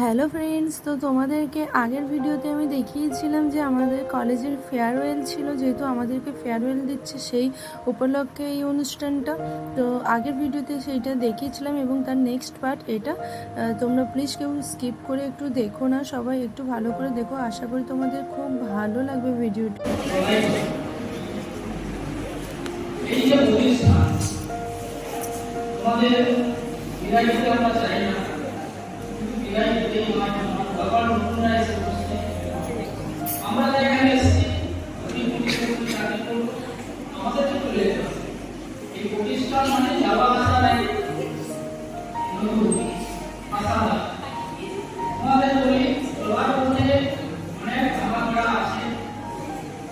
Hello friends, তো তোমাদেরকে আগের ভিডিওতে আমি দেখিয়েছিলাম যে আমাদের কলেজের ফেয়ারওয়েল ছিল, যেহেতু আমাদেরকে ফেয়ারওয়েল দিচ্ছে সেই উপলক্ষে এই অনুষ্ঠানটা। তো আগের ভিডিওতে সেইটা দেখিয়েছিলাম এবং তার নেক্সট পার্ট এটা তোমরা প্লিজ কেউ স্কিপ করে একটু দেখো না, সবাই একটু ভালো করে দেখো। আশা করি তোমাদের খুব ভালো লাগবে ভিডিওটা। তোমাদের আমরা চাই না।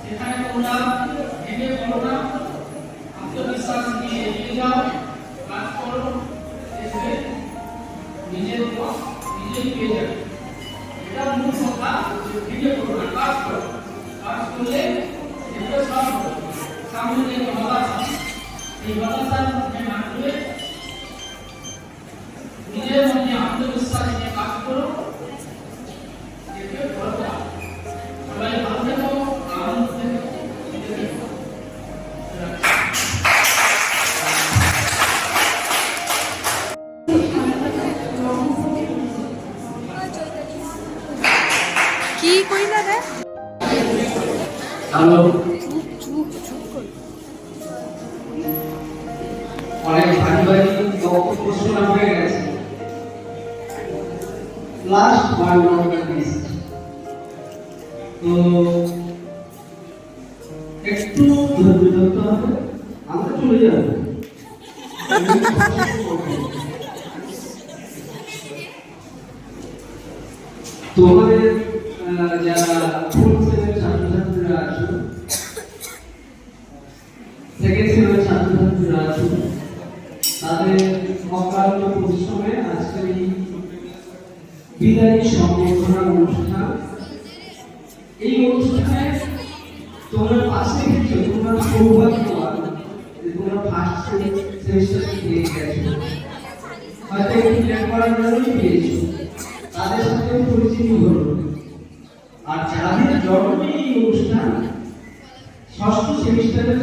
সেখানে তোমরা ভেঙে পড়ো না আত্মবিশ্বাস নিয়ে এগিয়ে যাও নিজের পথ নিজেই পেয়ে যাবে এটা মূল কথা যে ভেঙে পড়ো না, কাজ করো কাজ করলে দেখবে সব। সামনে যে হতাশা মধ্যে আত্মবিশ্বাস নিয়ে কি কইলা রে? হ্যালো। অনেক ভারী ভারী বক্তব্য হয়ে গেছে। লাস্ট ওয়ান লিস্ট তো একটু ধৈর্য ধরতে হবে আমরা চলে যাব। তোমাদের সেমের ছাত্রছাত্রীরা আছো তাদের অকারণ পরিশ্রমে আজকের এই বিদায়ী সম্বর্ধনা অনুষ্ঠান। এই অনুষ্ঠানে তোমরা পাশে গেছো তোমরা সৌভাগ্যবান যে তোমরা ফার্স্ট সেমিস্টার পেয়ে গেছো। হয়তো একটু লেট করার জন্যই পেয়েছ। তাদের সাথে পরিচিতি হলো। আর যাদের জন্মে এই অনুষ্ঠান, ষষ্ঠ সেমিস্টারের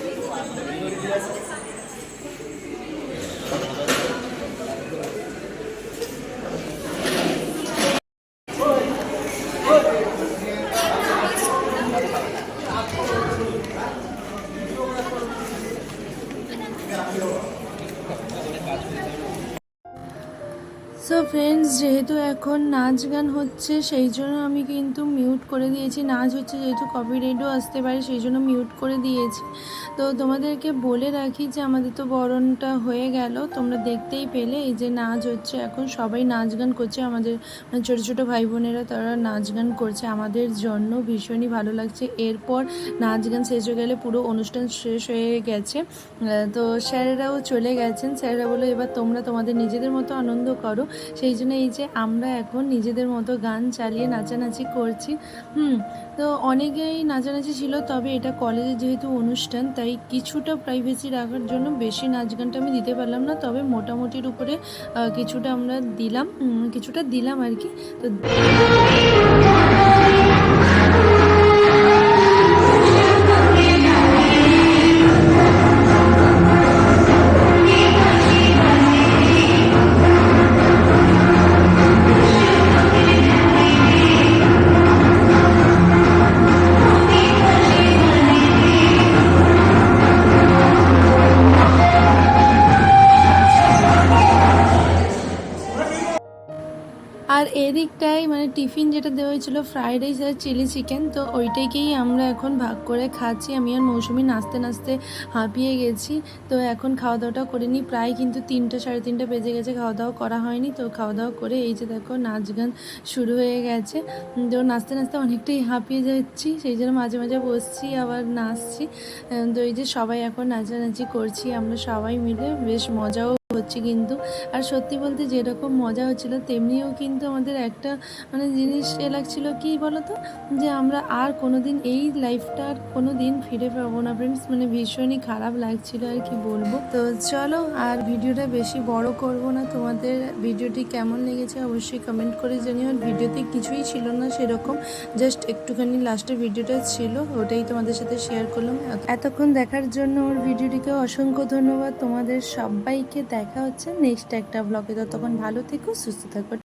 সো ফ্রেন্ডস যেহেতু এখন নাচ গান হচ্ছে, সেই জন্য আমি কিন্তু মিউট করে দিয়েছি। নাচ হচ্ছে যেহেতু কপিরাইটও আসতে পারে, সেই জন্য মিউট করে দিয়েছি। তো তোমাদেরকে বলে রাখি যে আমাদের তো বরণটা হয়ে গেল। তোমরা দেখতেই পেলে এই যে নাচ হচ্ছে। এখন সবাই নাচ গান করছে। আমাদের মানে ছোটো ছোটো ভাই বোনেরা তারা নাচ গান করছে। আমাদের জন্য ভীষণই ভালো লাগছে। এরপর নাচ গান শেষ হয়ে গেলে পুরো অনুষ্ঠান শেষ হয়ে গেছে। তো স্যারেরাও চলে গেছেন। স্যারেরা বলে এবার তোমরা তোমাদের নিজেদের মতো আনন্দ করো। সেই জন্য এই যে আমরা এখন নিজেদের মতো গান চালিয়ে নাচানাচি করছি। হুম, তো অনেকেই নাচানাচি ছিল, তবে এটা কলেজে যেহেতু অনুষ্ঠান, তাই কিছুটা প্রাইভেসি রাখার জন্য বেশি নাচ গানটা আমি দিতে পারলাম না, তবে মোটামুটির উপরে কিছুটা আমরা দিলাম কিছুটা দিলাম আর কি। তো টিফিন যেটা দেওয়া হয়েছিল ফ্রাইড রাইস আর চিলি চিকেন তো ওইটাকেই আমরা এখন ভাগ করে খাচ্ছি। আমি আর মৌসুমি নাচতে নাচতে হাঁপিয়ে গেছি। তো এখন খাওয়া দাওয়াটা করে নিই। প্রায় কিন্তু তিনটে, সাড়ে তিনটে বেজে গেছে খাওয়া দাওয়া করা হয়নি। তো খাওয়া দাওয়া করে এই যে দেখো, নাচ গান শুরু হয়ে গেছে। তো নাচতে নাচতে অনেকটাই হাঁপিয়ে যাচ্ছি, সেই জন্য মাঝে মাঝে বসছি, আবার নাচছি। তো এই যে সবাই এখন নাচানাচি করছি, আমরা সবাই মিলে, বেশ মজাও হচ্ছে কিন্তু। আর সত্যি বলতে যেরকম মজা হচ্ছিল, তেমনিও কিন্তু আমাদের একটা মানে জিনিস এ লাগছিল কি বলতো? যে আমরা আর কোনো দিন এই লাইফটা আর কোনো দিন ফিরে পাবো না ফ্রেন্ডস মানে ভীষণই খারাপ লাগছিল আর কি বলব। তো চলো, আর ভিডিওটা বেশি বড় করব না, তোমাদের ভিডিওটি কেমন লেগেছে অবশ্যই কমেন্ট করে জানিও। আর ভিডিওতে কিছুই ছিল না সেরকম জাস্ট একটুখানি লাস্টের ভিডিওটা ছিল, ওটাই তোমাদের সাথে শেয়ার করলাম। এতক্ষণ দেখার জন্য ওর ভিডিওটিকে অসংখ্য ধন্যবাদ। তোমাদের সবাইকে দেখা হচ্ছে। নেক্সট একটা ব্লগে ততক্ষণ ভালো থেকো সুস্থ থাকো।